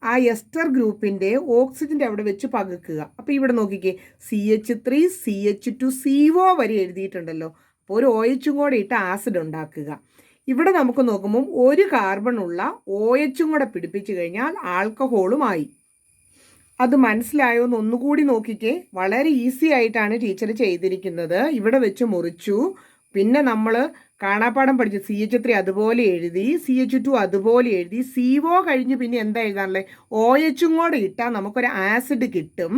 S1: ആ എസ്റ്റർ ഗ്രൂപ്പിന്റെ ഓക്സിജന്റെ അവിടെ വെച്ച് പകുക്കുക. അപ്പോൾ ഇവിടെ നോക്കിക്കേ C H three C H two C O വരെ എഴുതിയിട്ടുണ്ടല്ലോ. അപ്പോൾ ഒരു ഒ എച്ചും കൂടെ ഇട്ട് ആസിഡ് ഉണ്ടാക്കുക. ഇവിടെ നമുക്ക് നോക്കുമ്പം ഒരു കാർബൺ ഉള്ള ഒ എച്ചും കൂടെ പിടിപ്പിച്ചു കഴിഞ്ഞാൽ ആൽക്കഹോളുമായി അത് മനസ്സിലായോ എന്ന് ഒന്നുകൂടി നോക്കിക്കേ. വളരെ ഈസി ആയിട്ടാണ് ടീച്ചർ ചെയ്തിരിക്കുന്നത്. ഇവിടെ വെച്ച് മുറിച്ചു. പിന്നെ നമ്മൾ കാണാപ്പാടം പഠിച്ചു സി എച്ച് ത്രീ അതുപോലെ എഴുതി സി എച്ച് ടു അതുപോലെ എഴുതി സി ഒ കഴിഞ്ഞ് പിന്നെ എന്താ എഴുതാനുള്ളത് ഒ എച്ചും കൂടെ ഇട്ടാൽ നമുക്കൊരു ആസിഡ് കിട്ടും.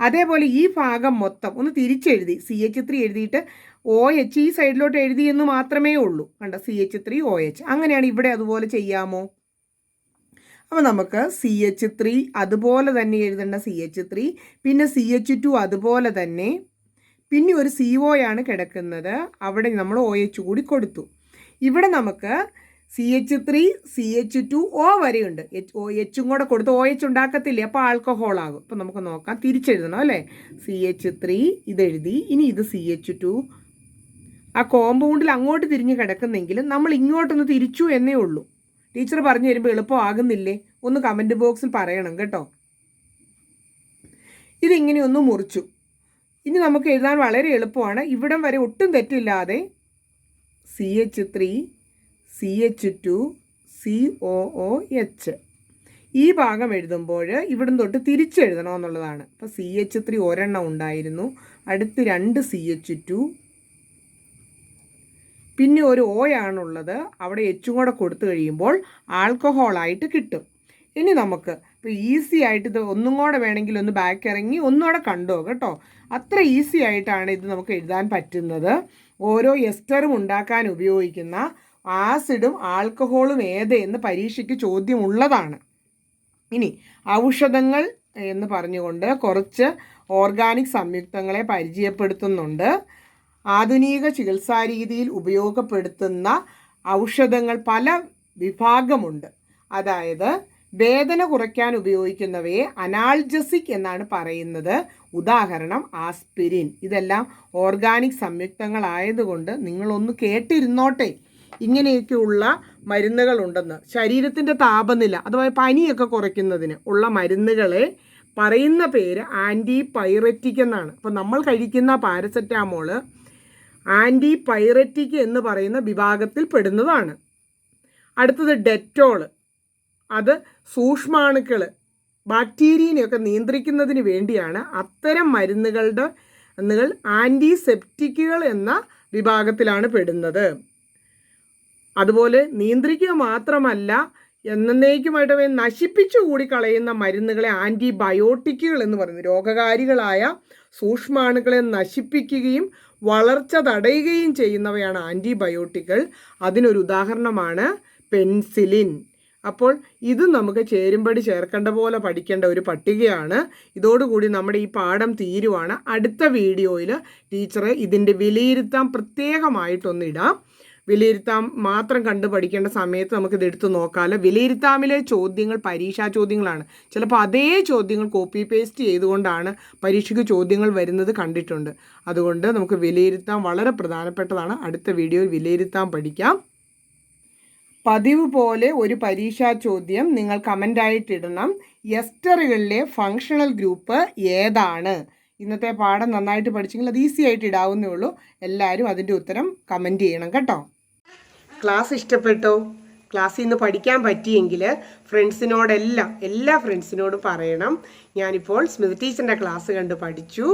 S1: അതേപോലെ ഈ ഭാഗം മൊത്തം ഒന്ന് തിരിച്ചെഴുതി. സി എച്ച് ത്രീ എഴുതിയിട്ട് ഒ എച്ച് ഈ സൈഡിലോട്ട് എഴുതി എന്ന് മാത്രമേ ഉള്ളൂ. കണ്ട? C H three O H. അങ്ങനെയാണ് ഇവിടെ അതുപോലെ ചെയ്യാമോ? അപ്പോൾ നമുക്ക് സി എച്ച് ത്രീ അതുപോലെ തന്നെ എഴുതേണ്ട സി എച്ച് ത്രീ പിന്നെ സി എച്ച് ടു അതുപോലെ തന്നെ. പിന്നെ ഒരു സി ഒ ആണ് കിടക്കുന്നത്. അവിടെ നമ്മൾ ഒ എച്ച് കൂടി കൊടുത്തു. ഇവിടെ നമുക്ക് C H three C H two O വരെയുണ്ട്. എച്ച് ഒ എച്ചും കൂടെ കൊടുത്ത് ഒ എച്ച് ഉണ്ടാക്കത്തില്ലേ? അപ്പോൾ ആൽക്കഹോൾ ആകും. അപ്പോൾ നമുക്ക് നോക്കാം. തിരിച്ചെഴുതണം അല്ലേ? സി എച്ച് ത്രീ ഇതെഴുതി ഇനി ഇത് സി എച്ച് ടു ആ കോമ്പൗണ്ടിൽ അങ്ങോട്ട് തിരിഞ്ഞ് കിടക്കുന്നെങ്കിലും നമ്മൾ ഇങ്ങോട്ടൊന്ന് തിരിച്ചു എന്നേ ഉള്ളൂ. ടീച്ചർ പറഞ്ഞു തരുമ്പോൾ എളുപ്പമാകുന്നില്ലേ? ഒന്ന് കമന്റ് ബോക്സിൽ പറയണം കേട്ടോ. ഇതിങ്ങനെ ഒന്ന് മുറിച്ചു. ഇനി നമുക്ക് എഴുതാൻ വളരെ എളുപ്പമാണ്. ഇവിടം വരെ ഒട്ടും തെറ്റില്ലാതെ C H three C H two C O O H ഈ ഭാഗം എഴുതുമ്പോൾ ഇവിടം തൊട്ട് തിരിച്ചെഴുതണമെന്നുള്ളതാണ് അപ്പോൾ സി എച്ച് ത്രീ ഒരെണ്ണം ഉണ്ടായിരുന്നു. അടുത്ത് രണ്ട് സി എച്ച് ടു പിന്നെ ഒരു ഓ ആണുള്ളത്. അവിടെ എച്ചും കൂടെ കൊടുത്തു കഴിയുമ്പോൾ ആൽക്കഹോളായിട്ട് കിട്ടും. ഇനി നമുക്ക് ഇപ്പോൾ ഈസി ആയിട്ട് ഇത് ഒന്നും കൂടെ വേണമെങ്കിൽ ഒന്ന് ബാക്ക് ഇറങ്ങി ഒന്നുകൂടെ കണ്ടോ കേട്ടോ. അത്ര ഈസി ആയിട്ടാണ് ഇത് നമുക്ക് എഴുതാൻ പറ്റുന്നത്. ഓരോ എസ്റ്ററും ഉണ്ടാക്കാൻ ഉപയോഗിക്കുന്ന ആസിഡും ആൽക്കഹോളും ഏത് എന്ന് പരീക്ഷയ്ക്ക് ചോദ്യമുള്ളതാണ്. ഇനി ഔഷധങ്ങൾ എന്ന് പറഞ്ഞുകൊണ്ട് കുറച്ച് ഓർഗാനിക് സംയുക്തങ്ങളെ പരിചയപ്പെടുത്തുന്നുണ്ട്. ആധുനിക ചികിത്സാ രീതിയിൽ ഉപയോഗപ്പെടുത്തുന്ന ഔഷധങ്ങൾ പല വിഭാഗമുണ്ട്. അതായത് വേദന കുറയ്ക്കാൻ ഉപയോഗിക്കുന്നവയെ അനാൾജസിക് എന്നാണ് പറയുന്നത്. ഉദാഹരണം ആസ്പിരിൻ. ഇതെല്ലാം ഓർഗാനിക് സംയുക്തങ്ങളായതുകൊണ്ട് നിങ്ങളൊന്ന് കേട്ടിരുന്നോട്ടെ. ഇങ്ങനെയൊക്കെയുള്ള മരുന്നുകളുണ്ടെന്ന്. ശരീരത്തിന്റെ താപനില അഥവാ പനിയൊക്കെ കുറയ്ക്കുന്നതിന് ഉള്ള മരുന്നുകളെ പറയുന്ന പേര് ആന്റി പൈററ്റിക് എന്നാണ്. അപ്പോൾ നമ്മൾ കഴിക്കുന്ന പാരസെറ്റാമോൾ ആന്റി പൈററ്റിക് എന്ന് പറയുന്ന വിഭാഗത്തിൽ പെടുന്നതാണ്. അടുത്തത് ഡെറ്റോൾ അത് സൂക്ഷ്മാണുക്കൾ ബാക്ടീരിയനെയൊക്കെ നിയന്ത്രിക്കുന്നതിന് വേണ്ടിയാണ് അത്തരം മരുന്നുകളുടെ മരുന്നുകൾ ആന്റിസെപ്റ്റിക്കുകൾ എന്ന വിഭാഗത്തിലാണ് പെടുന്നത്. അതുപോലെ നിയന്ത്രിക്കുക മാത്രമല്ല എന്നേക്കുമായിട്ട് നശിപ്പിച്ചു കൂടി കളയുന്ന മരുന്നുകളെ ആന്റിബയോട്ടിക്കുകൾ എന്ന് പറയുന്നു. രോഗകാരികളായ സൂക്ഷ്മാണുക്കളെ നശിപ്പിക്കുകയും വളർച്ച തടയുകയും ചെയ്യുന്നവയാണ് ആന്റിബയോട്ടിക്കുകൾ അതിനൊരു ഉദാഹരണമാണ് പെൻസിലിൻ. അപ്പോൾ ഇത് നമുക്ക് ചേരുംപടി ചേർക്കേണ്ട പോലെ പഠിക്കേണ്ട ഒരു പട്ടികയാണ്. ഇതോടുകൂടി നമ്മുടെ ഈ പാഠം തീരുവാണ്. അടുത്ത വീഡിയോയിൽ ടീച്ചർ ഇതിന്റെ വിലയിരുത്താൻ പ്രത്യേകമായിട്ടൊന്ന് ഇടാം. വിലയിരുത്താം മാത്രം കണ്ട് പഠിക്കേണ്ട സമയത്ത് നമുക്കിത് എടുത്തു നോക്കാമല്ലോ. വിലയിരുത്താമിലെ ചോദ്യങ്ങൾ പരീക്ഷാ ചോദ്യങ്ങളാണ്. ചിലപ്പോൾ അതേ ചോദ്യങ്ങൾ കോപ്പി പേസ്റ്റ് ചെയ്തുകൊണ്ടാണ് പരീക്ഷയ്ക്ക് ചോദ്യങ്ങൾ വരുന്നത് കണ്ടിട്ടുണ്ട്. അതുകൊണ്ട് നമുക്ക് വിലയിരുത്താൻ വളരെ പ്രധാനപ്പെട്ടതാണ്. അടുത്ത വീഡിയോയിൽ വിലയിരുത്താൻ പഠിക്കാം. പതിവ് പോലെ ഒരു പരീക്ഷാ ചോദ്യം നിങ്ങൾ കമന്റായിട്ടിടണം എസ്റ്ററുകളിലെ ഫങ്ഷണൽ ഗ്രൂപ്പ് ഏതാണ്? ഇന്നത്തെ പാഠം നന്നായിട്ട് പഠിച്ചെങ്കിൽ അത് ഈസി ആയിട്ട് ഇടാവുന്നേ ഉള്ളൂ. എല്ലാവരും അതിന്റെ ഉത്തരം കമന്റ് ചെയ്യണം കേട്ടോ. ക്ലാസ് ഇഷ്ടപ്പെട്ടോ? ക്ലാസ്സിൽ നിന്ന് പഠിക്കാൻ പറ്റിയെങ്കിൽ ഫ്രണ്ട്സിനോടെല്ലാം എല്ലാ ഫ്രണ്ട്സിനോടും പറയണം. ഞാനിപ്പോൾ സ്മിത ടീച്ചറിന്റെ ക്ലാസ് കണ്ട് പഠിച്ചു.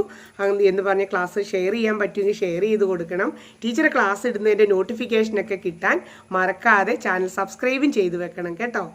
S1: എന്ന് പറഞ്ഞ ക്ലാസ് ഷെയർ ചെയ്യാൻ പറ്റുമെങ്കിൽ ഷെയർ ചെയ്ത് കൊടുക്കണം. ടീച്ചർ ക്ലാസ് ഇടുന്നതിന്റെ നോട്ടിഫിക്കേഷനൊക്കെ കിട്ടാൻ മറക്കാതെ ചാനൽ സബ്സ്ക്രൈബും ചെയ്ത് വെക്കണം കേട്ടോ.